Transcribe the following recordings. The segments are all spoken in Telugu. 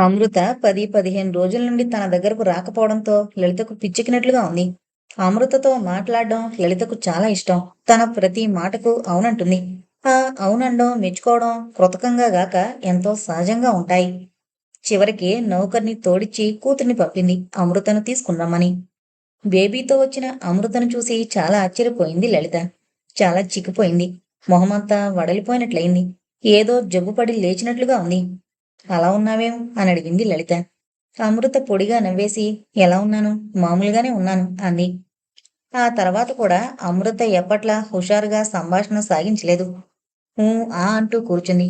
అమృత పది పదిహేను రోజుల నుండి తన దగ్గరకు రాకపోవడంతో లలితకు పిచ్చెక్కినట్లుగా ఉంది. అమృతతో మాట్లాడడం లలితకు చాలా ఇష్టం. తన ప్రతి మాటకు అవునంటుంది. ఆ అవునండం మెచ్చుకోవడం కృతకంగా గాక ఎంతో సహజంగా ఉంటాయి. చివరికి నౌకర్ని తోడిచ్చి కూతుర్ని పంపింది అమృతను తీసుకున్నామని బేబీతో వచ్చిన అమృతను చూసి చాలా ఆశ్చర్యపోయింది లలిత. చాలా చిక్కిపోయింది. మొహమంతా వడలిపోయినట్లయింది. ఏదో జబ్బుపడి లేచినట్లుగా ఉంది. అలా ఉన్నావేం? అని అడిగింది లలిత. అమృత పొడిగా నవ్వేసి ఎలా ఉన్నాను? మామూలుగానే ఉన్నాను అంది. ఆ తర్వాత కూడా అమృత ఎప్పట్లా హుషారుగా సంభాషణ సాగించలేదు. ఊ ఆ అంటూ కూర్చుంది.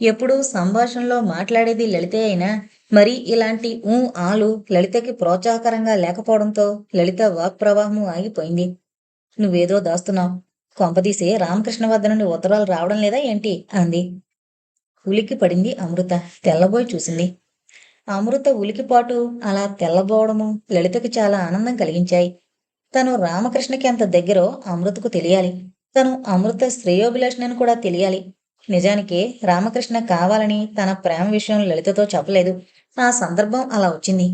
ఎప్పుడూ సంభాషణలో మాట్లాడేది లలితే అయినా మరి ఇలాంటి ఊ ఆలు లలితకి ప్రోత్సాహకరంగా లేకపోవడంతో లలిత వాక్ ప్రవాహము ఆగిపోయింది. నువ్వేదో దాస్తున్నావు. కొంపదీసే రామకృష్ణ వద్ద నుండి ఉత్తరాలు రావడం లేదా ఏంటి? అంది. ఉలికి పడింది అమృత. తెల్లబోయి చూసింది. అమృత ఉలికిపాటు అలా తెల్లబోవడము లలితకు చాలా ఆనందం కలిగించాయి. తను రామకృష్ణకి ఎంత దగ్గరో అమృతకు తెలియాలి. తను అమృత శ్రేయోభిలాషణని కూడా తెలియాలి. నిజానికి రామకృష్ణ కావాలని తన ప్రేమ విషయం లలితతో చెప్పలేదు. ఆ సందర్భం అలా వచ్చింది.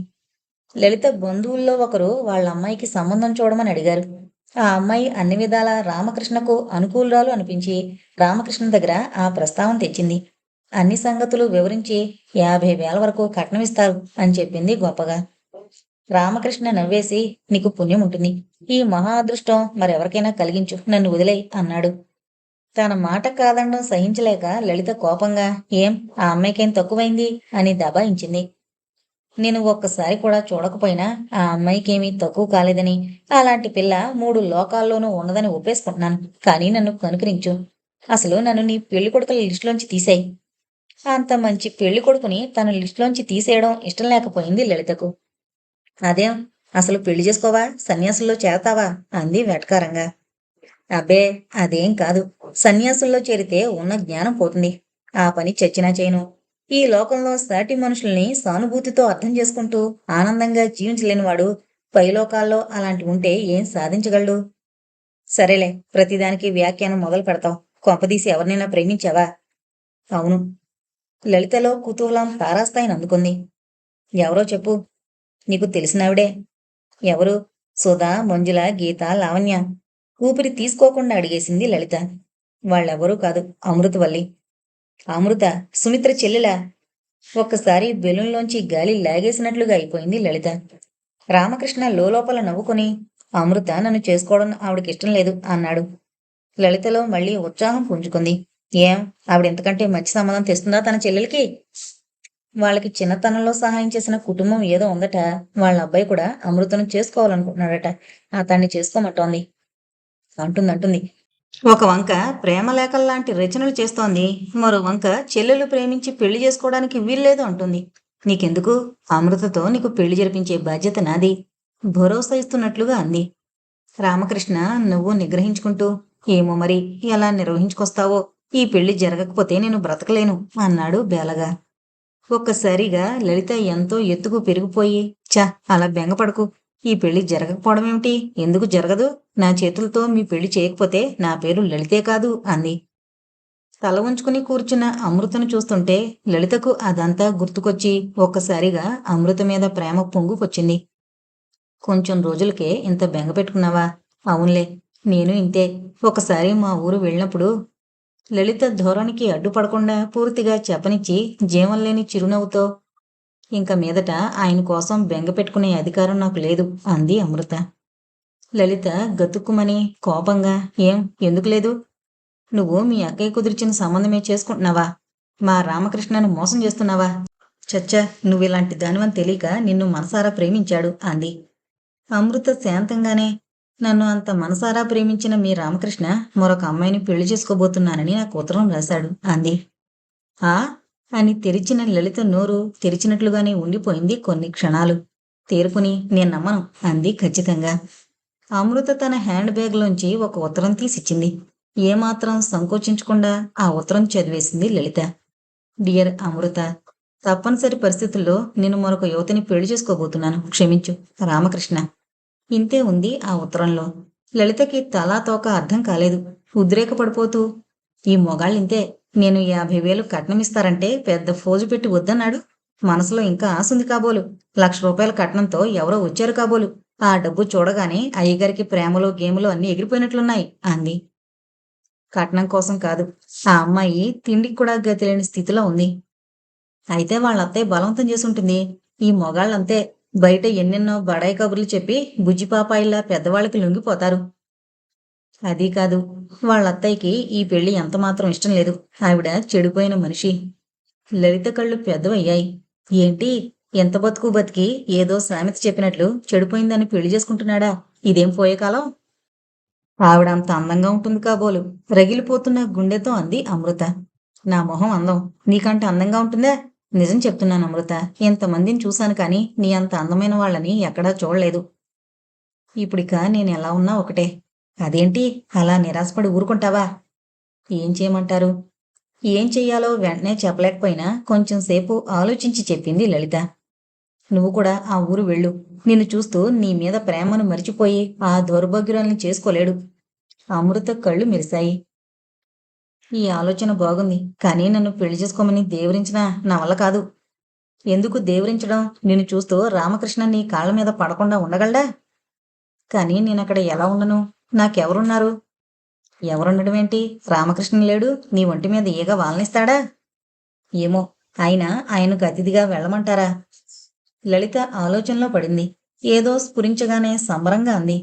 లలిత బంధువుల్లో ఒకరు వాళ్ళ అమ్మాయికి సంబంధం చూడమని అడిగారు. ఆ అమ్మాయి అన్ని విధాల రామకృష్ణకు అనుకూలురాలు అనిపించి రామకృష్ణ దగ్గర ఆ ప్రస్తావన తెచ్చింది. అన్ని సంగతులు వివరించి యాభై వేల వరకు కట్నమిస్తారు అని చెప్పింది గొప్పగా. రామకృష్ణ నవ్వేసి నీకు పుణ్యం ఉంటుంది. ఈ మహా అదృష్టం మరెవరికైనా కలిగించు. నన్ను వదిలే అన్నాడు. తన మాట కాదండం సహించలేక లలిత కోపంగా ఏం? ఆ అమ్మాయికేం తక్కువైంది? అని దబాయించింది. నేను ఒక్కసారి కూడా చూడకపోయినా ఆ అమ్మాయికేమీ తక్కువ కాలేదని అలాంటి పిల్ల మూడు లోకాల్లోనూ ఉన్నదని ఒప్పేసుకుంటున్నాను. కానీ నన్ను కనుకరించు. అసలు నన్ను నీ పెళ్ళి కొడుకుల లిస్టులోంచి తీసాయి. అంత మంచి పెళ్ళి కొడుకుని తన లిస్టులోంచి తీసేయడం ఇష్టం లేకపోయింది లలితకు. అదేం? అసలు పెళ్ళి చేసుకోవా? సన్యాసుల్లో చేరతావా? అంది వెటకారంగా. అబ్బే అదేం కాదు. సన్యాసుల్లో చేరితే ఉన్న జ్ఞానం పోతుంది. ఆ పని చచ్చినా చేయను. ఈ లోకంలో సాటి మనుషుల్ని సానుభూతితో అర్థం చేసుకుంటూ ఆనందంగా జీవించలేనివాడు పైలోకాల్లో అలాంటి ఉంటే ఏం సాధించగలడు? సరేలే ప్రతిదానికి వ్యాఖ్యానం మొదలు పెడతావు కొంపదీసి ఎవరినైనా ప్రేమించావా? అవును లలితలో కుతూహలం తారాస్థాయిని అందుకుంది ఎవరో చెప్పు నీకు తెలిసినావిడే. ఎవరు? సుధా మంజుల గీత లావణ్య. ఊపిరి తీసుకోకుండా అడిగేసింది లలిత. వాళ్ళెవరూ కాదు అమృతవల్లి అమృత సుమిత్ర చెల్లెలా? ఒక్కసారి బెలూన్లోంచి గాలి లాగేసినట్లుగా అయిపోయింది లలిత. రామకృష్ణ లోపల నవ్వుకుని అమృత నన్ను చేసుకోవడం ఆవిడకి ఇష్టం లేదు అన్నాడు. లలితలో మళ్ళీ ఉత్సాహం పుంజుకుంది. ఏం? ఆవిడ ఎంతకంటే మంచి సంబంధం తెస్తుందా తన చెల్లెలకి? వాళ్ళకి చిన్నతనంలో సహాయం చేసిన కుటుంబం ఏదో ఉందట. వాళ్ళ అబ్బాయి కూడా అమృతను చేసుకోవాలనుకుంటున్నాడట. అతన్ని చేసుకోమంటోంది. అంటుంది అంటుంది ఒక వంక ప్రేమ లేఖల్లాంటి రచనలు చేస్తోంది. మరో వంక చెల్లెలు ప్రేమించి పెళ్ళి చేసుకోవడానికి వీల్లేదు అంటుంది. నీకెందుకు? అమృతతో నీకు పెళ్ళి జరిపించే బాధ్యత నాది. భరోసా ఇస్తున్నట్లుగా అంది. రామకృష్ణ నువ్వు నిగ్రహించుకుంటూ ఏమో మరి? ఎలా నిర్వహించుకొస్తావో? ఈ పెళ్ళి జరగకపోతే నేను బ్రతకలేను అన్నాడు బేలగా. ఒక్కసారిగా లలిత ఎంతో ఎత్తుకు పెరిగిపోయి చ అలా బెంగపడకు. ఈ పెళ్ళి జరగకపోవడం ఏమిటి ఎందుకు జరగదు? నా చేతులతో మీ పెళ్ళి చేయకపోతే నా పేరు లలితే కాదు అంది. తల ఉంచుకుని కూర్చున్న అమృతను చూస్తుంటే లలితకు అదంతా గుర్తుకొచ్చి ఒక్కసారిగా అమృత మీద ప్రేమ పొంగుకొచ్చింది కొంచెం రోజులకే ఇంత బెంగ పెట్టుకున్నావా? అవునులే నేను ఇంతే. ఒకసారి మా ఊరు వెళ్ళినప్పుడు లలిత ధోరణికి అడ్డుపడకుండా పూర్తిగా చెప్పనిచ్చి జీవం లేని చిరునవ్వుతో ఇంక మీదట ఆయన కోసం బెంగ పెట్టుకునే అధికారం నాకు లేదు అంది అమృత. లలిత గతుక్కుమని కోపంగా ఏం? ఎందుకు లేదు? నువ్వు మీ అక్కయ్య కుదిర్చిన సంబంధమే చేసుకుంటున్నావా? మా రామకృష్ణను మోసం చేస్తున్నావా? చచ్చా నువ్విలాంటి దానివని తెలియక నిన్ను మనసారా ప్రేమించాడు అంది. అమృత శాంతంగానే నన్ను అంత మనసారా ప్రేమించిన మీ రామకృష్ణ మరొక అమ్మాయిని పెళ్ళి చేసుకోబోతున్నానని నాకు ఉత్తరం రాశాడు. అంది. ఆ? అని తెరిచిన లలిత నోరు తెరిచినట్లుగానే ఉండిపోయింది కొన్ని క్షణాలు. తేరుకుని నేను నమ్మను అంది ఖచ్చితంగా. అమృత తన హ్యాండ్ బ్యాగ్లోంచి ఒక ఉత్తరం తీసిచ్చింది. ఏమాత్రం సంకోచించకుండా ఆ ఉత్తరం చదివేసింది లలిత. డియర్ అమృత తప్పనిసరి పరిస్థితుల్లో నేను మరొక యువతిని పెళ్ళి చేసుకోబోతున్నాను. క్షమించు రామకృష్ణ. ఇంతే ఉంది ఆ ఉత్తరంలో. లలితకి తలా తోక అర్థం కాలేదు. ఉద్రేకపడిపోతూ ఈ మొగాళ్ళింతే నేను యాభై వేలు కట్నమిస్తారంటే పెద్ద ఫోజు పెట్టి వద్దన్నాడు. మనసులో ఇంకా ఆశ ఉంది కాబోలు. లక్ష రూపాయల కట్నంతో ఎవరో వచ్చారు కాబోలు. ఆ డబ్బు చూడగానే అయ్యగారికి ప్రేమలో గేములు అన్నీ ఎగిరిపోయినట్లున్నాయి అంది. కట్నం కోసం కాదు. ఆ అమ్మాయి తిండికి కూడా గతి లేని స్థితిలో ఉంది. అయితే వాళ్ళ అత్తయ్య బలవంతం చేసి ఉంటుంది ఈ మొగాళ్ళంతే. బయట ఎన్నెన్నో బడాయి కబుర్లు చెప్పి బుజ్జిపాపాయిలా పెద్దవాళ్ళకి లొంగిపోతారు. అది కాదు వాళ్ళ అత్తయ్యకి ఈ పెళ్ళి ఎంత మాత్రం ఇష్టం లేదు. ఆవిడ చెడిపోయిన మనిషి. లలిత కళ్ళు పెద్దవయ్యాయి. ఏంటి? ఎంత బతుకు బతికి ఏదో సామెత చెప్పినట్లు చెడిపోయిందని పెళ్ళి చేసుకుంటున్నాడా? ఇదేం పోయే కాలం? ఆవిడ అంత అందంగా ఉంటుంది కాబోలు. రగిలిపోతున్న గుండెతో అంది అమృత. నా మొహం అందం. నీకంటే అందంగా ఉంటుందా? నిజం చెప్తున్నాను అమృత. ఎంతమందిని చూశాను కానీ నీ అంత అందమైన వాళ్ళని ఎక్కడా చూడలేదు. ఇప్పుడిక నేను ఎలా ఉన్నా ఒకటే. అదేంటి? అలా నిరాశపడి ఊరుకుంటావా? ఏం చేయమంటారు? ఏం చెయ్యాలో వెంటనే చెప్పలేకపోయినా కొంచెం సేపు ఆలోచించి చెప్పింది లలిత. నువ్వు కూడా ఆ ఊరు వెళ్ళు. నిన్ను చూస్తూ నీ మీద ప్రేమను మరిచిపోయి ఆ దౌర్భాగ్యురాల్ని చేసుకోలేడు. అమృత కళ్ళు మెరిశాయి. ఈ ఆలోచన బాగుంది కానీ నన్ను పెళ్ళి చేసుకోమని దేవరించిన నా వల్ల కాదు. ఎందుకు దేవరించడం? నిన్ను చూస్తూ రామకృష్ణ నీ కాళ్ళ మీద పడకుండా ఉండగలడా? కానీ నేనక్కడ ఎలా ఉండను? నాకెవరున్నారు? ఎవరుండడం ఏంటి రామకృష్ణ లేడు నీ ఒంటి మీద ఈగ వాలనిస్తాడా? ఏమో ఆయన ఆయనకు అతిథిగా వెళ్ళమంటారా? లలిత ఆలోచనలో పడింది. ఏదో స్ఫురించగానే సంబరంగా అంది.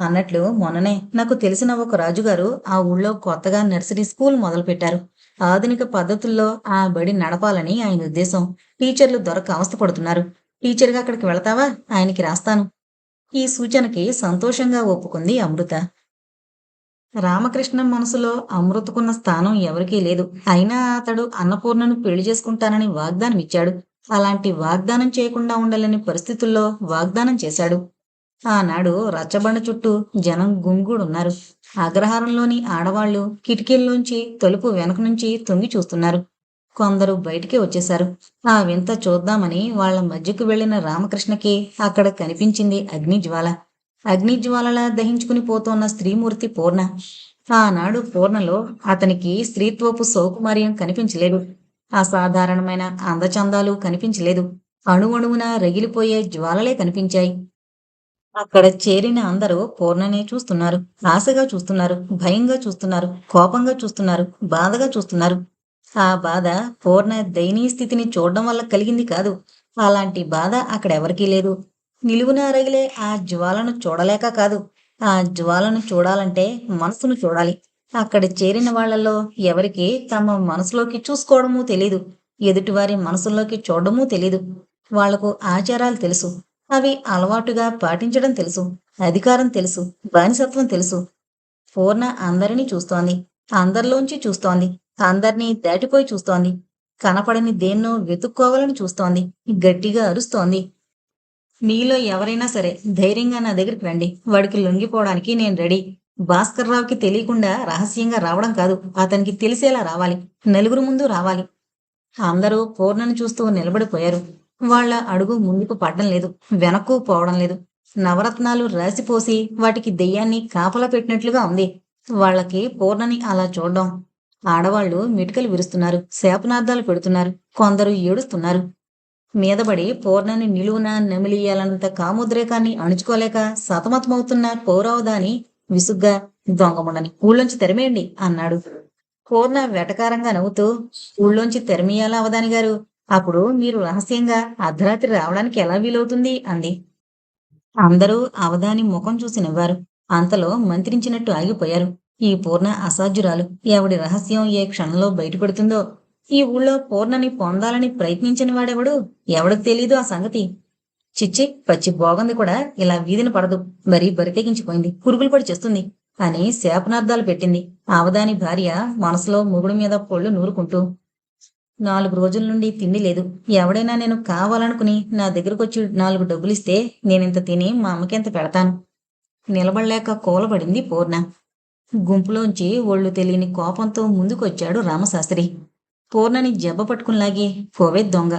అన్నట్లు మొన్ననే నాకు తెలిసిన ఒక రాజుగారు ఆ ఊళ్ళో కొత్తగా నర్సరీ స్కూల్ మొదలుపెట్టారు. ఆధునిక పద్ధతుల్లో ఆ బడి నడపాలని ఆయన ఉద్దేశం. టీచర్లు దొరక అవస్థ పడుతున్నారు. టీచర్గా అక్కడికి వెళతావా? ఆయనకి రాస్తాను. ఈ సూచనకి సంతోషంగా ఒప్పుకుంది అమృత. రామకృష్ణ మనసులో అమృతకున్న స్థానం ఎవరికీ లేదు. అయినా అతడు అన్నపూర్ణను పెళ్ళి చేసుకుంటానని వాగ్దానం ఇచ్చాడు అలాంటి వాగ్దానం చేయకుండా ఉండలేని పరిస్థితుల్లో వాగ్దానం చేశాడు. ఆనాడు రచ్చబండ చుట్టూ జనం గుంగుడున్నారు అగ్రహారంలోని ఆడవాళ్ళు కిటికీల్లోంచి తలుపు వెనక నుంచి తొంగి చూస్తున్నారు. కొందరు బయటికి వచ్చేశారు. ఆ వింత చూద్దామని వాళ్ళ మధ్యకు వెళ్ళిన రామకృష్ణకి అక్కడ కనిపించింది అగ్నిజ్వాల. అగ్నిజ్వాలలా దహించుకుని పోతోన్న స్త్రీమూర్తి పూర్ణ. ఆనాడు పూర్ణలో అతనికి స్త్రీత్వపు సౌకుమార్యం కనిపించలేదు. అసాధారణమైన అందచందాలు కనిపించలేదు. అణువణువున రగిలిపోయే జ్వాలలే కనిపించాయి. అక్కడ చేరిన అందరూ పూర్ణనే చూస్తున్నారు. ఆశగా చూస్తున్నారు. భయంగా చూస్తున్నారు. కోపంగా చూస్తున్నారు. బాధగా చూస్తున్నారు. ఆ బాధ పూర్ణ దయనీయ స్థితిని చూడడం వల్ల కలిగింది కాదు. అలాంటి బాధ అక్కడ ఎవరికీ లేదు. నిలువున అరగిలే ఆ జ్వాలను చూడలేక కాదు. ఆ జ్వాలను చూడాలంటే మనసును చూడాలి. అక్కడ చేరిన వాళ్ళలో ఎవరికి తమ మనసులోకి చూసుకోవడమూ తెలీదు. ఎదుటివారి మనసుల్లోకి చూడడమూ తెలీదు. వాళ్ళకు ఆచారాలు తెలుసు. అవి అలవాటుగా పాటించడం తెలుసు అధికారం తెలుసు బానిసత్వం తెలుసు. పూర్ణ అందరినీ చూస్తోంది అందరిలోంచి చూస్తోంది అందరినీ దాటిపోయి చూస్తోంది. కనపడని దేన్నో వెతుక్కోవాలని చూస్తోంది గట్టిగా అరుస్తోంది. మీలో ఎవరైనా సరే ధైర్యంగా నా దగ్గరికి రండి వాడికి లొంగిపోవడానికి నేను రెడీ. భాస్కర్ రావుకి తెలియకుండా రహస్యంగా రావడం కాదు అతనికి తెలిసేలా రావాలి నలుగురు ముందు రావాలి. అందరూ పూర్ణను చూస్తూ నిలబడిపోయారు. వాళ్ళ అడుగు ముందుకు పడడం లేదు వెనక్కు పోవడం లేదు. నవరత్నాలు రాసిపోసి వాటికి దెయ్యాన్ని కాపలా పెట్టినట్లుగా ఉంది. వాళ్ళకి పూర్ణని అలా చూడడం. ఆడవాళ్ళు మిటికలు విరుస్తున్నారు శాపనార్థాలు పెడుతున్నారు కొందరు ఏడుస్తున్నారు. మీదబడి పూర్ణని నిలువున నమిలియాలన్నంత కాముద్రేకాన్ని అణుచుకోలేక సతమతమవుతున్న పౌరవదాని విసుగ్గా దొంగముండని ఊళ్ళోంచి తెరమేయండి అన్నాడు. పూర్ణ వెటకారంగా నవ్వుతూ ఊళ్ళోంచి తెరమీయాలా అవదాని గారు అప్పుడు మీరు రహస్యంగా అర్ధరాత్రి రావడానికి ఎలా వీలవుతుంది? అంది. అందరూ అవధాని ముఖం చూసి నవ్వారు. అంతలో మంత్రించినట్టు ఆగిపోయారు. ఈ పూర్ణ అసాధ్యురాలు ఎవడి రహస్యం ఏ క్షణంలో బయటపడుతుందో? ఈ ఊళ్ళో పూర్ణని పొందాలని ప్రయత్నించిన వాడెవడు? ఎవడికి తెలీదు ఆ సంగతి. చిచ్చి పచ్చి బోగంది కూడా ఇలా వీధిని పడదు. మరీ బరితెగించిపోయింది. పురుగులు పడి చేస్తుంది అని శాపనార్థాలు పెట్టింది. అవదాని భార్య మనసులో మొగుడు మీద పొళ్ళు నూరుకుంటూ నాలుగు రోజుల నుండి తిండి లేదు. ఎవడైనా నేను కావాలనుకుని నా దగ్గరకు వచ్చి నాలుగు డబ్బులిస్తే నేనింత తిని మా అమ్మకింత పెడతాను? నిలబడలేక కూలబడింది పూర్ణ. గుంపులోంచి ఒళ్ళు తెలియని కోపంతో ముందుకొచ్చాడు రామశాస్త్రి. పూర్ణని జబ్బ పట్టుకునిలాగి పోవే దొంగ.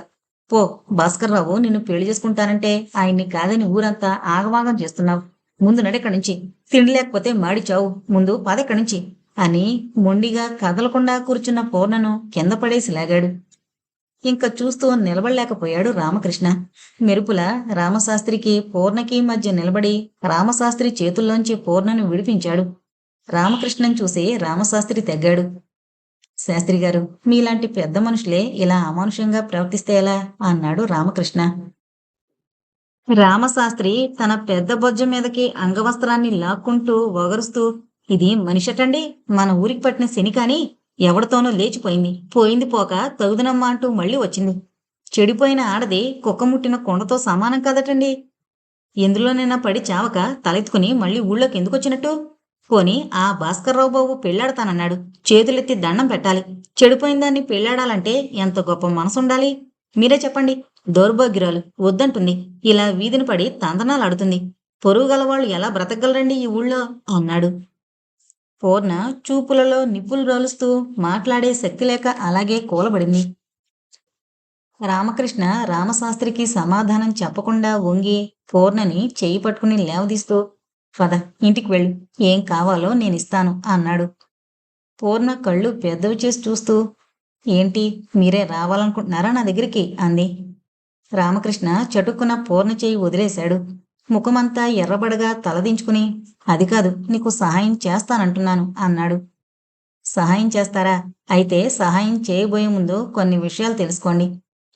పో భాస్కర్రావు నిన్ను పెళ్ళి చేసుకుంటానంటే ఆయన్ని కాదని ఊరంతా ఆగవాగం చేస్తున్నావు. ముందు నడెక్కడి నుంచి? తిండి లేకపోతే మాడి చావు ముందు పదెక్కడి నుంచి? అని మొండిగా కదలకుండా కూర్చున్న పూర్ణను కింద పడేసి లాగాడు. ఇంకా చూస్తూ నిలబడలేకపోయాడు రామకృష్ణ. మెరుపుల రామశాస్త్రికి పూర్ణకి మధ్య నిలబడి రామశాస్త్రి చేతుల్లోంచి పూర్ణను విడిపించాడు. రామకృష్ణను చూసి రామశాస్త్రి తగ్గాడు. శాస్త్రి గారు మీలాంటి పెద్ద మనుషులే ఇలా అమానుషంగా ప్రవర్తిస్తే ఎలా? అన్నాడు రామకృష్ణ. రామశాస్త్రి తన పెద్ద బొజ్జ మీదకి అంగవస్త్రాన్ని లాక్కుంటూ ఒగరుస్తూ ఇది మనిషటండి. మన ఊరికి పట్టిన శని కాని ఎవడితోనో లేచిపోయింది. పోయింది పోక తగుదనమ్మా అంటూ మళ్ళీ వచ్చింది. చెడిపోయిన ఆడది కుక్క ముట్టిన కొండతో సమానం కదటండి. ఎందులోనైనా పడి చావక తలెత్తుకుని మళ్ళీ ఊళ్ళోకి ఎందుకొచ్చినట్టు పోని ఆ భాస్కర్రావు బాబు పెళ్ళాడతానన్నాడు చేతులెత్తి దండం పెట్టాలి. చెడిపోయిన దాన్ని పెళ్ళాడాలంటే ఎంత గొప్ప మనసుండాలి? మీరే చెప్పండి. దౌర్భాగ్యురాలు వద్దంటుంది. ఇలా వీధిని పడి తందనాలు ఆడుతుంది పొరుగు గలవాళ్ళు ఎలా బ్రతకగలరండి ఈ ఊళ్ళో? అన్నాడు. పూర్ణ చూపులలో నిప్పులు రోలుస్తూ మాట్లాడే శక్తి లేక అలాగే కూలబడింది. రామకృష్ణ రామశాస్త్రికి సమాధానం చెప్పకుండా వంగి పూర్ణని చేయి పట్టుకుని లేవదీస్తూ పద ఇంటికి వెళ్ళు. ఏం కావాలో నేను ఇస్తాను అన్నాడు. పూర్ణ కళ్ళు పెద్దవి చేసి చూస్తూ ఏంటి మీరే రావాలనుకుంటున్నారా నా దగ్గరికి? అంది. రామకృష్ణ చటుక్కున పూర్ణ చేయి వదిలేశాడు. ముఖమంతా ఎర్రబడగా తలదించుకుని అది కాదు నీకు సహాయం చేస్తానంటున్నాను అన్నాడు. సహాయం చేస్తారా? అయితే సహాయం చేయబోయే ముందు కొన్ని విషయాలు తెలుసుకోండి.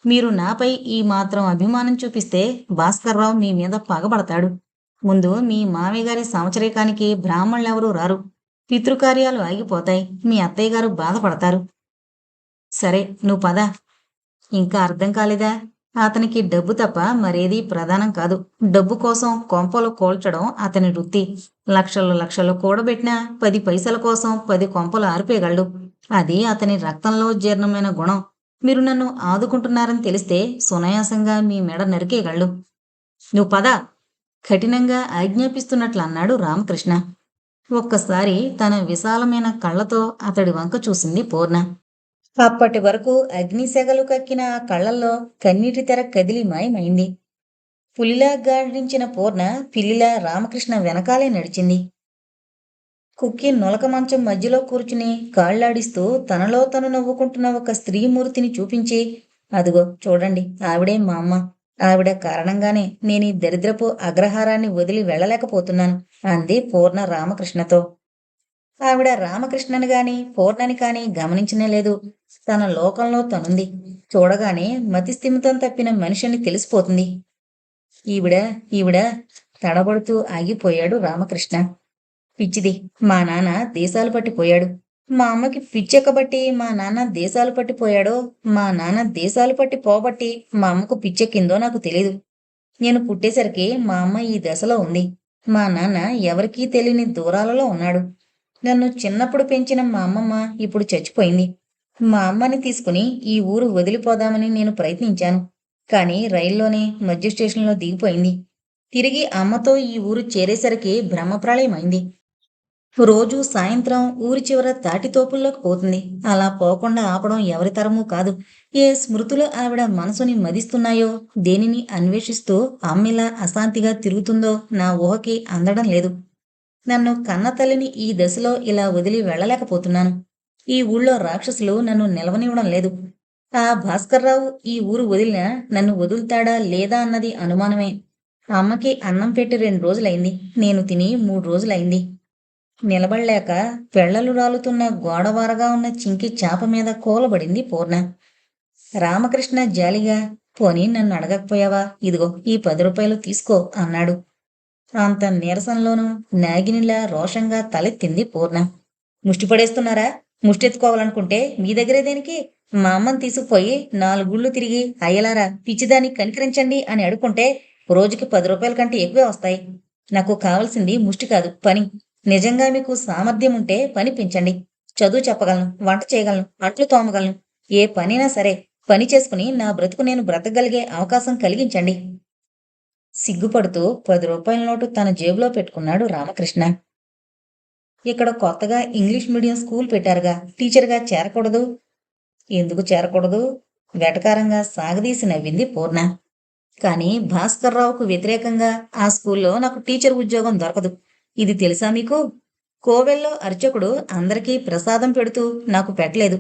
మీరు నాపై ఈ మాత్రం అభిమానం చూపిస్తే భాస్కర్రావు మీ మీద పగబడతాడు. ముందు మీ మామయ్య గారి సంవత్సరీకానికి బ్రాహ్మణులెవరూ రారు. పితృకార్యాలు ఆగిపోతాయి. మీ అత్తయ్య గారు బాధపడతారు. సరే నువ్వు పద. ఇంకా అర్థం కాలేదా? అతనికి డబ్బు తప్ప మరేదీ ప్రధానం కాదు. డబ్బు కోసం కొంపలు కోల్చడం అతని వృత్తి. లక్షలు లక్షలు కూడబెట్టినా పది పైసల కోసం పది కొంపలు ఆరిపేయగలడు. అది అతని రక్తంలో జీర్ణమైన గుణం. మీరు నన్ను ఆదుకుంటున్నారని తెలిస్తే సునాయాసంగా మీ మెడ నరికేయగలడు. నువ్వు పద. కఠినంగా ఆజ్ఞాపిస్తున్నట్లు అన్నాడు రామకృష్ణ. ఒక్కసారి తన విశాలమైన కళ్ళతో అతడి వంక చూసింది పూర్ణ. అప్పటి వరకు అగ్నిసెగలు కక్కిన ఆ కళ్ళల్లో కన్నీటి తెర కదిలి మాయమైంది. పులిలా గాడించిన పూర్ణ పిల్లిలా రామకృష్ణ వెనకాలే నడిచింది. కుక్కి నులక మంచం మధ్యలో కూర్చుని కాళ్ళాడిస్తూ తనలో తను నవ్వుకుంటున్న ఒక స్త్రీమూర్తిని చూపించి అదిగో చూడండి ఆవిడే మా అమ్మ. ఆవిడ కారణంగానే నేను ఈ దరిద్రపు అగ్రహారాన్ని వదిలి వెళ్ళలేకపోతున్నాను అంది పూర్ణ రామకృష్ణతో. ఆవిడ రామకృష్ణని గాని పూర్ణని కాని గమనించనే లేదు. తన లోకంలో తనుంది. చూడగానే మతిస్థిమితం తప్పిన మనిషిని తెలిసిపోతుంది. ఈవిడ ఈవిడ తడబడుతూ ఆగిపోయాడు రామకృష్ణ. పిచ్చిది మా నాన్న దేశాలు పట్టిపోయాడు. మా అమ్మకి పిచ్చెక్కబట్టి మా నాన్న దేశాలు పట్టిపోయాడో మా నాన్న దేశాలు పట్టి పోబట్టి మా అమ్మకు పిచ్చెక్కిందో నాకు తెలీదు. నేను పుట్టేసరికి మా అమ్మ ఈ దశలో ఉంది. మా నాన్న ఎవరికీ తెలియని దూరాలలో ఉన్నాడు. నన్ను చిన్నప్పుడు పెంచిన మా అమ్మమ్మ ఇప్పుడు చచ్చిపోయింది. మా అమ్మని తీసుకుని ఈ ఊరు వదిలిపోదామని నేను ప్రయత్నించాను. కానీ రైల్లోనే మధ్య స్టేషన్లో దిగిపోయింది. తిరిగి అమ్మతో ఈ ఊరు చేరేసరికి బ్రహ్మప్రాళయమైంది రోజు సాయంత్రం ఊరి చివర తాటితోపుల్లోకి పోతుంది. అలా పోకుండా ఆపడం ఎవరి తరమూ కాదు. ఏ స్మృతులు ఆవిడ మనసుని మదిస్తున్నాయో దేనిని అన్వేషిస్తూ అమ్మిలా అశాంతిగా తిరుగుతుందో నా ఊహకి అందడం లేదు. నన్ను కన్న తల్లిని ఈ దశలో ఇలా వదిలి వెళ్ళలేకపోతున్నాను. ఈ ఊళ్ళో రాక్షసులు నన్ను నిలవనివ్వడం లేదు. ఆ భాస్కర్రావు ఈ ఊరు వదిలినా నన్ను వదులుతాడా లేదా అన్నది అనుమానమే. అమ్మకి అన్నం పెట్టి రెండు రోజులైంది. నేను తిని మూడు రోజులైంది. నిలబడలేక పెళ్ళలు రాలుతున్న గోడవారగా ఉన్న చింకి చాప మీద కూలబడింది పూర్ణ. రామకృష్ణ జాలిగా పోనీ నన్ను అడగకపోయావా? ఇదిగో ఈ పది రూపాయలు తీసుకో అన్నాడు. అంత నీరసంలోనూ నాగినిలా రోషంగా తలెత్తింది పూర్ణ. ముష్టి పడేస్తున్నారా? ముష్టెత్తుకోవాలనుకుంటే మీ దగ్గరే దేనికి? మా అమ్మని తీసుకుపోయి నాలుగుళ్ళు తిరిగి అయ్యలారా పిచ్చిదాన్ని కనికరించండి అని అడుకుంటే రోజుకి పది రూపాయల కంటే ఎక్కువే వస్తాయి. నాకు కావలసింది ముష్టి కాదు పని. నిజంగా మీకు సామర్థ్యం ఉంటే పని పెంచండి. చదువు చెప్పగలను వంట చేయగలను అంట్లు తోమగలను. ఏ పనైనా సరే పని చేసుకుని నా బ్రతుకు నేను బ్రతకగలిగే అవకాశం కలిగించండి. సిగ్గుపడుతూ పది రూపాయల నోటు తన జేబులో పెట్టుకున్నాడు రామకృష్ణ. ఇక్కడ కొత్తగా ఇంగ్లీష్ మీడియం స్కూల్ పెట్టారుగా. టీచర్గా చేరకూడదు. ఎందుకు చేరకూడదు? వెటకారంగా సాగదీసి నవ్వింది పూర్ణ. కానీ భాస్కర్రావుకు వ్యతిరేకంగా ఆ స్కూల్లో నాకు టీచర్ ఉద్యోగం దొరకదు. ఇది తెలుసా మీకు? కోవెల్లో అర్చకుడు అందరికీ ప్రసాదం పెడుతూ నాకు పెట్టలేదు.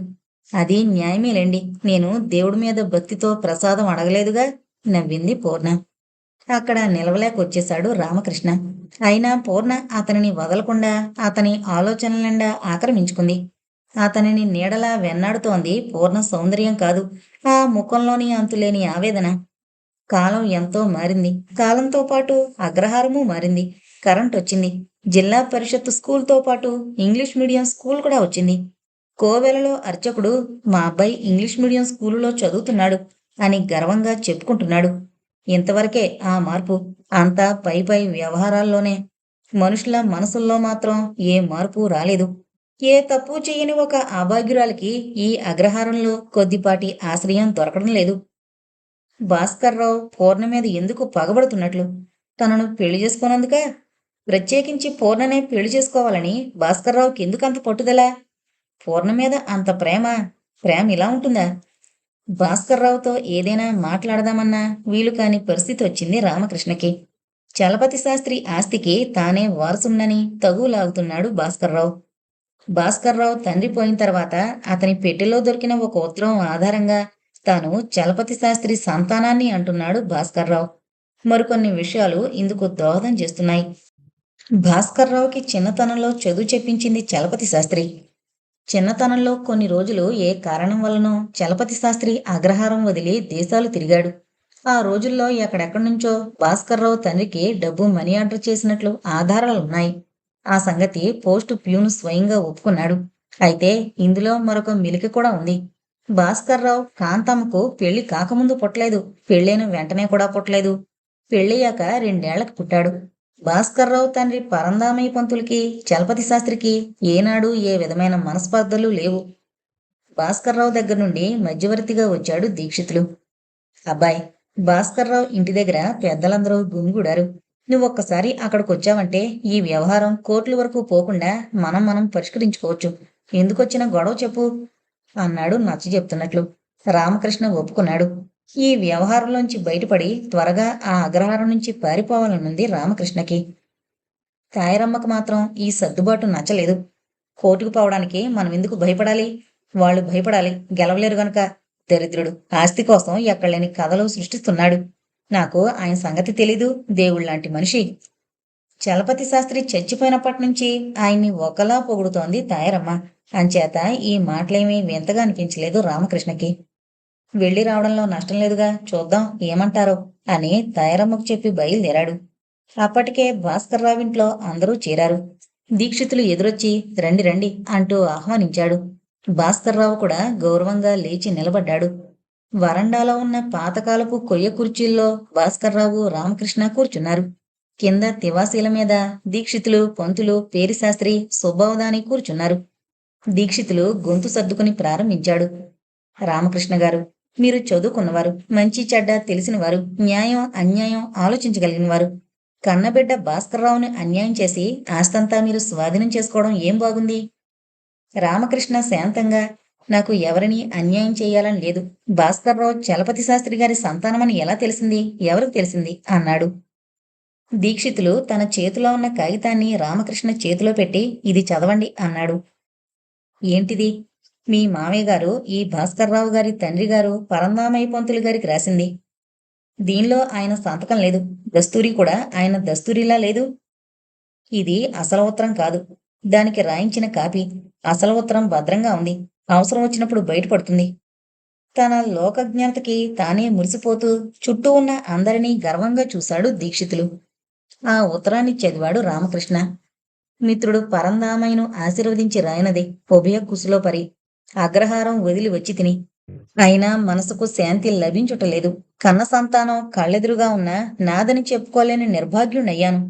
అది న్యాయమేలేండి. నేను దేవుడి మీద భక్తితో ప్రసాదం అడగలేదుగా నవ్వింది పూర్ణ. అక్కడ నిలవలేకొచ్చేశాడు రామకృష్ణ. అయినా పూర్ణ అతనిని వదలకుండా అతని ఆలోచనల నిండా ఆక్రమించుకుంది. అతనిని నీడలా వెన్నాడుతోంది పూర్ణ సౌందర్యం కాదు ఆ ముఖంలోని అంతులేని ఆవేదన. కాలం ఎంతో మారింది. కాలంతో పాటు అగ్రహారము మారింది. కరెంట్ వచ్చింది జిల్లా పరిషత్ స్కూల్తో పాటు ఇంగ్లీష్ మీడియం స్కూల్ కూడా వచ్చింది. కోవెలలో అర్చకుడు మా అబ్బాయి ఇంగ్లీష్ మీడియం స్కూలులో చదువుతున్నాడు అని గర్వంగా చెప్పుకుంటున్నాడు. ఇంతవరకే ఆ మార్పు అంతా పై పై వ్యవహారాల్లోనే. మనుషుల మనసుల్లో మాత్రం ఏ మార్పు రాలేదు. ఏ తప్పు చేయని ఒక అభాగ్యురాలికి ఈ అగ్రహారంలో కొద్దిపాటి ఆశ్రయం దొరకడం లేదు. భాస్కర్రావు పూర్ణ మీద ఎందుకు పగబడుతున్నట్లు? తనను పెళ్ళి చేసుకున్నందుక? ప్రత్యేకించి పూర్ణనే పెళ్ళి చేసుకోవాలని భాస్కర్రావుకి ఎందుకు అంత పట్టుదల? పూర్ణ మీద అంత ప్రేమ? ప్రేమ ఇలా ఉంటుందా? భాస్కర్రావుతో ఏదైనా మాట్లాడదామన్నా వీలు కాని పరిస్థితి వచ్చింది రామకృష్ణకి. చలపతి శాస్త్రి ఆస్తికి తానే వారసున్నని తగులాగుతున్నాడు భాస్కర్రావు. భాస్కర్రావు తండ్రి పోయిన తర్వాత అతని పెట్టెలో దొరికిన ఒక ఉత్తరం ఆధారంగా తాను చలపతి శాస్త్రి సంతానాన్ని అంటున్నాడు భాస్కర్రావు. మరికొన్ని విషయాలు ఇందుకు దోహదం చేస్తున్నాయి. భాస్కర్రావుకి చిన్నతనంలో చదువు చెప్పించింది చలపతి శాస్త్రి. చిన్నతనంలో కొన్ని రోజులు ఏ కారణం వలనో చలపతి శాస్త్రి అగ్రహారం వదిలి దేశాలు తిరిగాడు. ఆ రోజుల్లో ఎక్కడెక్కడి నుంచో భాస్కర్రావు తండ్రికి డబ్బు మనీ ఆర్డర్ చేసినట్లు ఆధారాలున్నాయి ఆ సంగతి పోస్టు ప్యూన్ స్వయంగా ఒప్పుకున్నాడు. అయితే ఇందులో మరొక మిలిక కూడా ఉంది. భాస్కర్రావు కాంతమ్మకు పెళ్ళి కాకముందు పుట్టలేదు. పెళ్ళైన వెంటనే కూడా పుట్టలేదు. పెళ్ళయ్యాక రెండేళ్ళకు పుట్టాడు. భాస్కర్రావు తండ్రి పరందామయ్య పంతులకి చలపతి శాస్త్రికి ఏనాడు ఏ విధమైన మనస్పర్ధలు లేవు. భాస్కర్రావు దగ్గర నుండి మధ్యవర్తిగా వచ్చాడు దీక్షితులు. అబ్బాయి భాస్కర్రావు ఇంటి దగ్గర పెద్దలందరూ గుమిగూడారు. నువ్వొక్కసారి అక్కడికి వచ్చావంటే ఈ వ్యవహారం కోర్టుల వరకు పోకుండా మనం మనం పరిష్కరించుకోవచ్చు. ఎందుకొచ్చిన గొడవ చెప్పు అన్నాడు నచ్చ చెప్తున్నట్లు రామకృష్ణ ఒప్పుకున్నాడు. ఈ వ్యవహారంలోంచి బయటపడి త్వరగా ఆ అగ్రహారం నుంచి పారిపోవాలనుంది రామకృష్ణకి. తాయరమ్మకు మాత్రం ఈ సర్దుబాటు నచ్చలేదు. కోర్టుకు పోవడానికి మనం ఎందుకు భయపడాలి? వాళ్ళు భయపడాలి. గెలవలేరు గనుక. దరిద్రుడు. ఆస్తి కోసం ఎక్కడలేని కథలు సృష్టిస్తున్నాడు. నాకు ఆయన సంగతి తెలీదు. దేవుళ్ళలాంటి మనిషి. చలపతి శాస్త్రి చచ్చిపోయినప్పటి నుంచి ఆయన్ని ఒకలా పొగుడుతోంది తాయరమ్మ. అంచేత ఈ మాటలేమీ వింతగా అనిపించలేదు రామకృష్ణకి. వెళ్ళి రావడంలో నష్టం లేదుగా చూద్దాం ఏమంటారో అని తయారమ్మకు చెప్పి బయలుదేరాడు. అప్పటికే భాస్కర్ ఇంట్లో అందరూ చేరారు. దీక్షితులు ఎదురొచ్చి రండి రండి అంటూ ఆహ్వానించాడు. భాస్కర్రావు కూడా గౌరవంగా లేచి నిలబడ్డాడు. వరండాలో ఉన్న పాతకాలపు కొయ్య కుర్చీల్లో భాస్కర్రావు రామకృష్ణ కూర్చున్నారు. కింద తివాసీల మీద దీక్షితులు పంతులు పేరిశాస్త్రి సుబ్బవదాని కూర్చున్నారు. దీక్షితులు గొంతు సర్దుకుని ప్రారంభించాడు. రామకృష్ణ గారు మీరు చదువుకున్నవారు మంచి చెడ్డ తెలిసినవారు న్యాయం అన్యాయం ఆలోచించగలిగినవారు. కన్నబిడ్డ భాస్కర్రావుని అన్యాయం చేసి ఆస్తంతా మీరు స్వాధీనం చేసుకోవడం ఏం బాగుంది? రామకృష్ణ శాంతంగా నాకు ఎవరిని అన్యాయం చేయాలని లేదు. భాస్కర్రావు చలపతి శాస్త్రి గారి సంతానమని ఎలా తెలిసింది? ఎవరికి తెలిసింది? అన్నాడు. దీక్షితులు తన చేతిలో ఉన్న కాగితాన్ని రామకృష్ణ చేతిలో పెట్టి ఇది చదవండి అన్నాడు. ఏంటిది? మీ మామయ్య గారు ఈ భాస్కర్రావు గారి తండ్రి గారు పరందామయ్య పంతులు గారికి రాసింది. దీనిలో ఆయన సంతకం లేదు. దస్తూరి కూడా ఆయన దస్తూరిలా లేదు. ఇది అసలు ఉత్తరం కాదు. దానికి రాయించిన కాపీ అసలు ఉత్తరం భద్రంగా ఉంది. అవసరం వచ్చినప్పుడు బయటపడుతుంది. తన లోకజ్ఞాతకి తానే మురిసిపోతూ చుట్టూ ఉన్న అందరినీ గర్వంగా చూశాడు దీక్షితులు. ఆ ఉత్తరాన్ని చదివాడు రామకృష్ణ. మిత్రుడు పరందామయ్యను ఆశీర్వదించి రాయనది. ఉభయ కుసులో పరి అగ్రహారం వదిలి వచ్చి తిని. అయినా మనసుకు శాంతి లభించుటలేదు కన్న సంతానం కళ్ళెదురుగా ఉన్న నాదని చెప్పుకోలేని నిర్భాగ్యుణ్ణయ్యాను.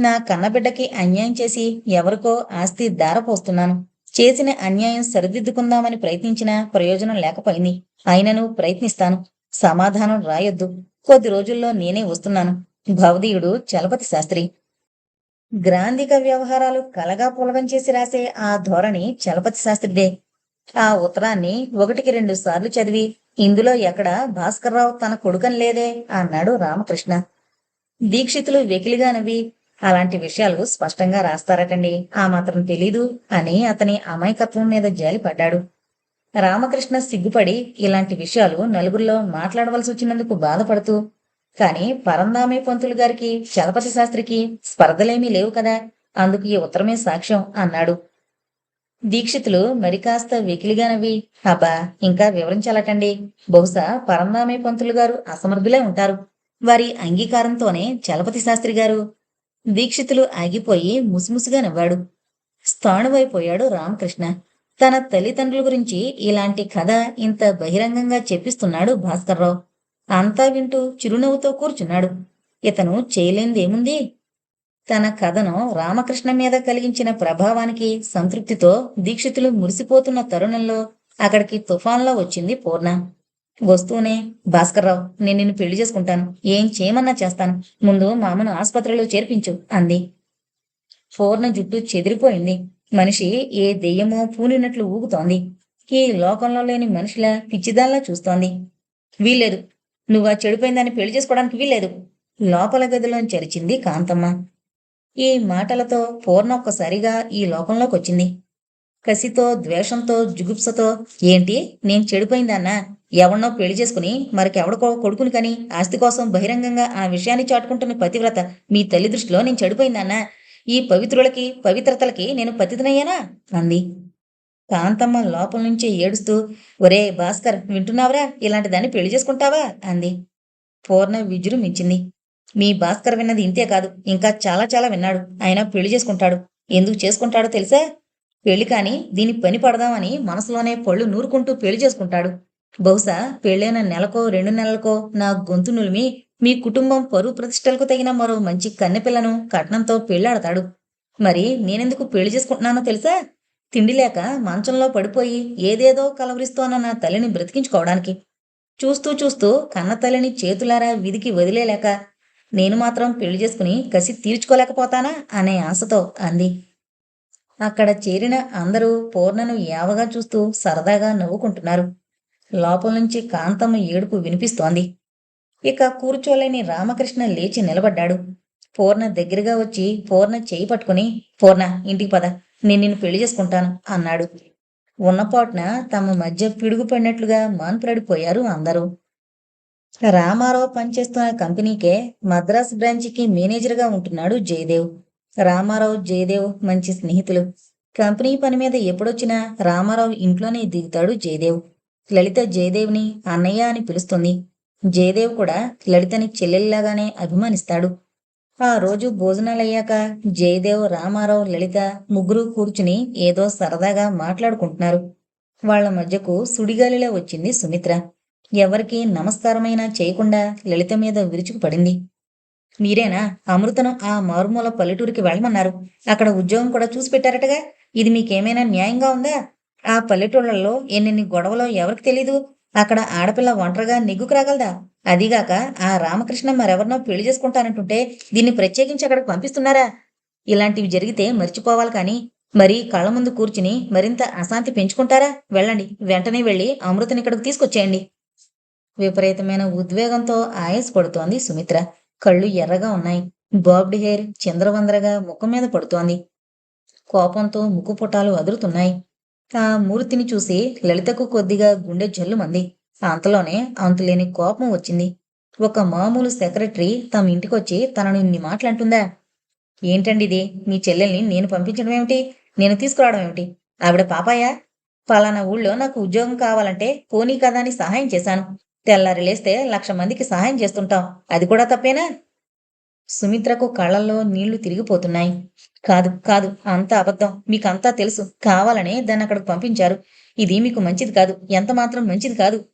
నా కన్నబిడ్డకి అన్యాయం చేసి ఎవరికో ఆస్తి దారపోస్తున్నాను చేసిన అన్యాయం సరిదిద్దుకుందామని ప్రయత్నించినా ప్రయోజనం లేకపోయింది. అయినను ప్రయత్నిస్తాను. సమాధానం రాయొద్దు. కొద్ది రోజుల్లో నేనే వస్తున్నాను. భవదీయుడు చలపతి శాస్త్రి. గ్రాంధిక వ్యవహారాలు కలగా పులగం చేసి రాసే ఆ ధోరణి చలపతి శాస్త్రిదే. ఆ ఉత్తరాన్ని ఒకటికి రెండు సార్లు చదివి ఇందులో ఎక్కడ భాస్కర్రావు తన కొడుకని లేదే? అన్నాడు రామకృష్ణ. దీక్షితులు వెకిలిగా నవ్వి అలాంటి విషయాలు స్పష్టంగా రాస్తారటండి. ఆ మాత్రం తెలీదు అని అతని అమాయకత్వం మీద జాలిపడ్డాడు. రామకృష్ణ సిగ్గుపడి ఇలాంటి విషయాలు నలుగురిలో మాట్లాడవలసి వచ్చినందుకు బాధపడుతూ కాని పరందామే పంతులు గారికి చలపతి శాస్త్రికి స్పర్ధలేమీ లేవు కదా అందుకు ఈ ఉత్తరమే సాక్ష్యం అన్నాడు. దీక్షితులు మరి కాస్త వెకిలిగానవి. అబ్బా ఇంకా వివరించాలటండి. బహుశా పరందామే పంతులు గారు అసమర్థులే ఉంటారు. వారి అంగీకారంతోనే చలపతి శాస్త్రి గారు. దీక్షితులు ఆగిపోయి ముసిముసిగా నవ్వాడు. స్థాణువైపోయాడు రామకృష్ణ. తన తల్లిదండ్రుల గురించి ఇలాంటి కథ ఇంత బహిరంగంగా చెప్పిస్తున్నాడు భాస్కర్రావు. అంతా వింటూ చిరునవ్వుతో కూర్చున్నాడు. ఇతను చేయలేందేముంది తన కథను రామకృష్ణ మీద కలిగించిన ప్రభావానికి సంతృప్తితో దీక్షితులు మురిసిపోతున్న తరుణంలో అక్కడికి తుఫాన్లో వచ్చింది పూర్ణ. వస్తూనే భాస్కర్రావు నేను నిన్ను పెళ్ళి చేసుకుంటాను. ఏం చేయమన్నా చేస్తాను. ముందు మామను ఆసుపత్రిలో చేర్పించు అంది. పూర్ణ జుట్టు చెదిరిపోయింది. మనిషి ఏ దెయ్యమో పూనినట్లు ఊగుతోంది. ఈ లోకంలో లేని మనుషుల పిచ్చిదాల్లా చూస్తోంది. వీల్లేదు. నువ్వు ఆ చెడిపోయిందని పెళ్ళి చేసుకోవడానికి వీల్లేదు. లోపల గదిలోని చరిచింది కాంతమ్మ. ఈ మాటలతో పూర్ణ ఒక్కసారిగా ఈ లోకంలోకి వచ్చింది. కసితో ద్వేషంతో జుగుప్సతో ఏంటి? నేను చెడిపోయిందన్నా ఎవరినో పెళ్ళి చేసుకుని మరికెవడికో కొడుకుని కానీ ఆస్తి కోసం బహిరంగంగా ఆ విషయాన్ని చాటుకుంటున్న పతివ్రత మీ తల్లి దృష్టిలో నేను చెడిపోయిందన్నా ఈ పవిత్రులకి పవిత్రతలకి నేను పతితనయ్యానా అంది. కాంతమ్మ లోపల నుంచే ఏడుస్తూ ఒరే భాస్కర్ వింటున్నావురా? ఇలాంటి దాన్ని పెళ్ళి చేసుకుంటావా? అంది. పూర్ణ విజృంభించింది. మీ భాస్కర్ విన్నది ఇంతే కాదు. ఇంకా చాలా చాలా విన్నాడు. ఆయన పెళ్ళి చేసుకుంటాడు. ఎందుకు చేసుకుంటాడో తెలుసా? పెళ్ళి కాని దీని పని పడదామని మనసులోనే పళ్ళు నూరుకుంటూ పెళ్ళి చేసుకుంటాడు. బహుశా పెళ్ళైన నెలకో రెండు నెలలకో నా గొంతు నులిమి మీ కుటుంబం పరువు ప్రతిష్టలకు తగిన మరో మంచి కన్నెపిల్లను కట్నంతో పెళ్ళాడతాడు మరి నేనెందుకు పెళ్ళి చేసుకుంటున్నానో తెలుసా? తిండి లేక మంచంలో పడిపోయి ఏదేదో కలవరిస్తోన్న నా తల్లిని బ్రతికించుకోవడానికి. చూస్తూ చూస్తూ కన్న తల్లిని చేతులారా విధికి వదిలేలేక నేను మాత్రం పెళ్ళి చేసుకుని కసి తీర్చుకోలేకపోతానా అనే ఆశతో అంది. అక్కడ చేరిన అందరూ పూర్ణను యావగా చూస్తూ సరదాగా నవ్వుకుంటున్నారు. లోపల నుంచి కాంతమ్మ ఏడుపు వినిపిస్తోంది. ఇక కూర్చోలేని రామకృష్ణ లేచి నిలబడ్డాడు. పూర్ణ దగ్గరగా వచ్చి పూర్ణ చేయి పట్టుకుని పూర్ణ ఇంటికి పద. నేను నిన్ను పెళ్ళి చేసుకుంటాను అన్నాడు. ఉన్నపాటున తమ మధ్య పిడుగుపడినట్లుగా మాన్పడిపోయారు అందరూ. రామారావు పనిచేస్తున్న కంపెనీకే మద్రాస్ బ్రాంచికి మేనేజర్గా ఉంటున్నాడు జయదేవ్. రామారావు జయదేవ్ మంచి స్నేహితులు. కంపెనీ పని మీద ఎప్పుడొచ్చినా రామారావు ఇంట్లోనే దిగుతాడు జయదేవ్. లలిత జయదేవ్ని అన్నయ్య అని పిలుస్తుంది. జయదేవ్ కూడా లలితని చెల్లెల్లాగానే అభిమానిస్తాడు. ఆ రోజు భోజనాలయ్యాక జయదేవ్ రామారావు లలిత ముగ్గురు కూర్చుని ఏదో సరదాగా మాట్లాడుకుంటున్నారు. వాళ్ళ మధ్యకు సుడిగాలిలో వచ్చింది సుమిత్ర. ఎవరికీ నమస్కారమైనా చేయకుండా లలిత మీద విరుచుకు పడింది మీరేనా? అమృతను ఆ మారుమూల పల్లెటూరికి వెళ్ళమన్నారు. అక్కడ ఉద్యోగం కూడా చూసి పెట్టారటగా? ఇది మీకేమైనా న్యాయంగా ఉందా? ఆ పల్లెటూళ్ళల్లో ఎన్నెన్ని గొడవలో ఎవరికి తెలీదు? అక్కడ ఆడపిల్ల ఒంటరిగా నెగ్గుకు రాగలదా? అదిగాక ఆ రామకృష్ణ మరెవరినో పెళ్ళి చేసుకుంటానంటుంటే దీన్ని ప్రత్యేకించి అక్కడికి పంపిస్తున్నారా? ఇలాంటివి జరిగితే మర్చిపోవాలి కానీ మరి కళ్ళ ముందు కూర్చుని మరింత అశాంతి పెంచుకుంటారా? వెళ్ళండి. వెంటనే వెళ్ళి అమృతని ఇక్కడికి తీసుకొచ్చేయండి. విపరీతమైన ఉద్వేగంతో ఆయాస్ పడుతోంది సుమిత్ర. కళ్ళు ఎర్రగా ఉన్నాయి. బాబ్డ్ హెయిర్ చంద్రవందరగా ముఖం మీద పడుతోంది. కోపంతో ముక్కు పుటాలు అదురుతున్నాయి. ఆ మూర్తిని చూసి లలితకు కొద్దిగా గుండె జల్లుమంది. అంతలోనే అంతులేని కోపం వచ్చింది. ఒక మామూలు సెక్రటరీ తమ ఇంటికొచ్చి తనను ఇన్ని మాటలంటుందా? ఏంటండి ఇది? మీ చెల్లెల్ని నేను పంపించడం ఏమిటి? నేను తీసుకురావడం ఏమిటి? ఆవిడ పాపాయ? పలానా ఊళ్ళో నాకు ఉద్యోగం కావాలంటే పోనీ కదా అని సహాయం చేశాను. తెల్లారి లేస్తే లక్ష మందికి సహాయం చేస్తుంటాం. అది కూడా తప్పేనా? సుమిత్రకు కళ్ళల్లో నీళ్ళు తిరిగిపోతున్నాయి. కాదు కాదు అంతా అబద్ధం. మీకంతా తెలుసు. కావాలనే దాన్ని అక్కడికి పంపించారు. ఇది మీకు మంచిది కాదు. ఎంత మాత్రం మంచిది కాదు.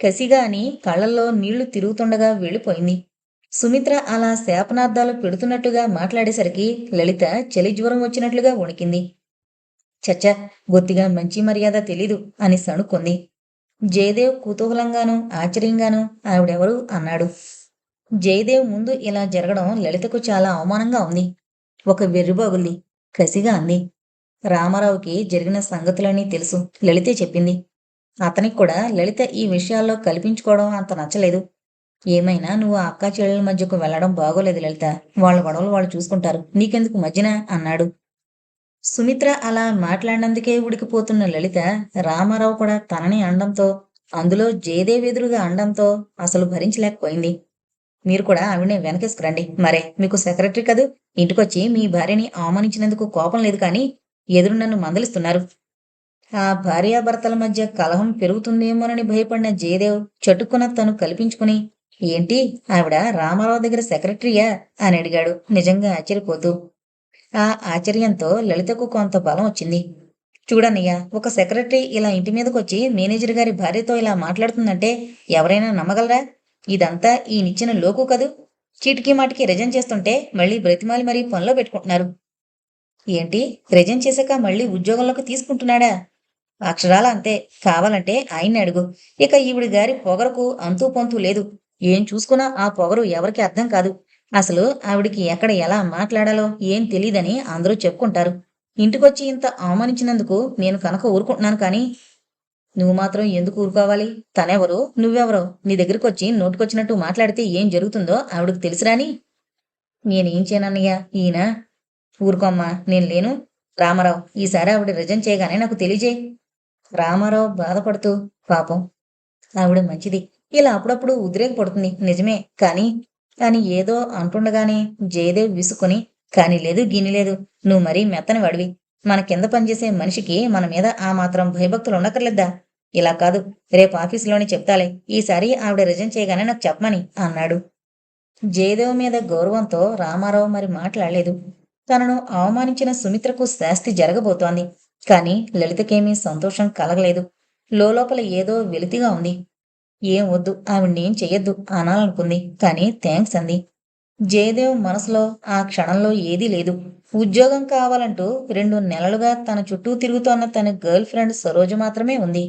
కసిగా అని కళ్ళల్లో నీళ్ళు తిరుగుతుండగా వెళ్ళిపోయింది. సుమిత్ర అలా శాపనార్థాలు పెడుతున్నట్టుగా మాట్లాడేసరికి లలిత చలి జ్వరం వచ్చినట్లుగా వణికింది. చచ్చ బొత్తిగా మంచి మర్యాద తెలీదు అని సణుక్కుంది. జయదేవ్ కుతూహలంగాను ఆశ్చర్యంగాను ఆవిడెవరు అన్నాడు. జయదేవ్ ముందు ఇలా జరగడం లలితకు చాలా అవమానంగా ఉంది. ఒక వెర్రిబాగుల్ది కసిగా అంది. రామారావుకి జరిగిన సంగతులన్నీ తెలుసు లలితే చెప్పింది. అతనికి కూడా లలిత ఈ విషయాల్లో కల్పించుకోవడం అంత నచ్చలేదు. ఏమైనా నువ్వు అక్కా చెల్లెల మధ్యకు వెళ్ళడం బాగోలేదు లలిత. వాళ్ళ గొడవలు వాళ్ళు చూసుకుంటారు. నీకెందుకు మధ్యన? అన్నాడు. సుమిత్ర అలా మాట్లాడినందుకే ఉడికిపోతున్న లలిత రామారావు కూడా తనని అండంతో అందులో జయదేవ్ ఎదురుగా అండంతో అసలు భరించలేకపోయింది. మీరు కూడా ఆవిడని వెనకేసుకురండి మరే మీకు సెక్రటరీ కదూ? ఇంటికొచ్చి మీ భార్యని అవమానించినందుకు కోపం లేదు కానీ ఎదురు నన్ను మందలిస్తున్నారు. ఆ భార్యాభర్తల మధ్య కలహం పెరుగుతుందేమోనని భయపడిన జయదేవ్ చటుక్కున తను కల్పించుకుని ఏంటి ఆవిడ రామారావు దగ్గర సెక్రటరీయా? అని అడిగాడు. నిజంగా ఆశ్చర్యపోతూ ఆ ఆశ్చర్యంతో లలితకు కొంత బలం వచ్చింది. చూడన్నయ్య ఒక సెక్రటరీ ఇలా ఇంటి మీదకి వచ్చి మేనేజర్ గారి భార్యతో ఇలా మాట్లాడుతుందంటే ఎవరైనా నమ్మగలరా? ఇదంతా ఈయనిచ్చిన లోకు కదూ? చీటికి మాటికి రిజన్ చేస్తుంటే మళ్ళీ బ్రతిమాలి మరీ పనిలో పెట్టుకుంటున్నారు. ఏంటి? రిజన్ చేశాక మళ్ళీ ఉద్యోగంలోకి తీసుకుంటున్నాడా? అక్షరాల అంతే. కావాలంటే ఆయన్ని అడుగు. ఇక ఈవిడి గారి పొగరకు అంతూ పొంతూ లేదు. ఏం చూసుకున్నా ఆ పొగరు ఎవరికి అర్థం కాదు. అసలు ఆవిడికి ఎక్కడ ఎలా మాట్లాడాలో ఏం తెలియదని అందరూ చెప్పుకుంటారు. ఇంటికొచ్చి ఇంత అవమానించినందుకు నేను కనుక ఊరుకుంటున్నాను కానీ నువ్వు మాత్రం ఎందుకు ఊరుకోవాలి? తనెవరు? నువ్వెవరో? నీ దగ్గరికి వచ్చి నోటుకొచ్చినట్టు మాట్లాడితే ఏం జరుగుతుందో ఆవిడకు తెలుసురాని నేనేం చేయనన్నయ్య ఈయన? ఊరుకోమ్మా నేను లేను. రామారావు ఈసారి ఆవిడ రిజన్ చేయగానే నాకు తెలియజేయి. రామారావు బాధపడుతూ పాపం. ఆవిడ మంచిది. ఇలా అప్పుడప్పుడు ఉద్రేకపడుతుంది నిజమే. కానీ అని ఏదో అంటుండగానే జయదేవ్ విసుకుని కాని లేదు గిని లేదు. నువ్వు మరీ మెత్తని వడివి. మన కింద పనిచేసే మనిషికి మన మీద ఆ మాత్రం భయభక్తులు ఉండకర్లేద్దా ఇలా కాదు. రేపు ఆఫీసులోనే చెప్తాలే. ఈసారి ఆవిడ రిజైన్ చేయగానే నాకు చెప్పమని అన్నాడు. జయదేవ్ మీద గౌరవంతో రామారావు మరి మాట్లాడలేదు. తనను అవమానించిన సుమిత్రకు శాస్తి జరగబోతోంది. కానీ లలితకేమీ సంతోషం కలగలేదు. లోపల ఏదో వెలితిగా ఉంది. ఏం వద్దు ఆవిడ్నేం చెయ్యొద్దు అనాలనుకుంది. కానీ థ్యాంక్స్ అంది. జయదేవ్ మనసులో ఆ క్షణంలో ఏదీ లేదు. ఉద్యోగం కావాలంటూ రెండు నెలలుగా తన చుట్టూ తిరుగుతోన్న తన గర్ల్ ఫ్రెండ్ సరోజ మాత్రమే ఉంది.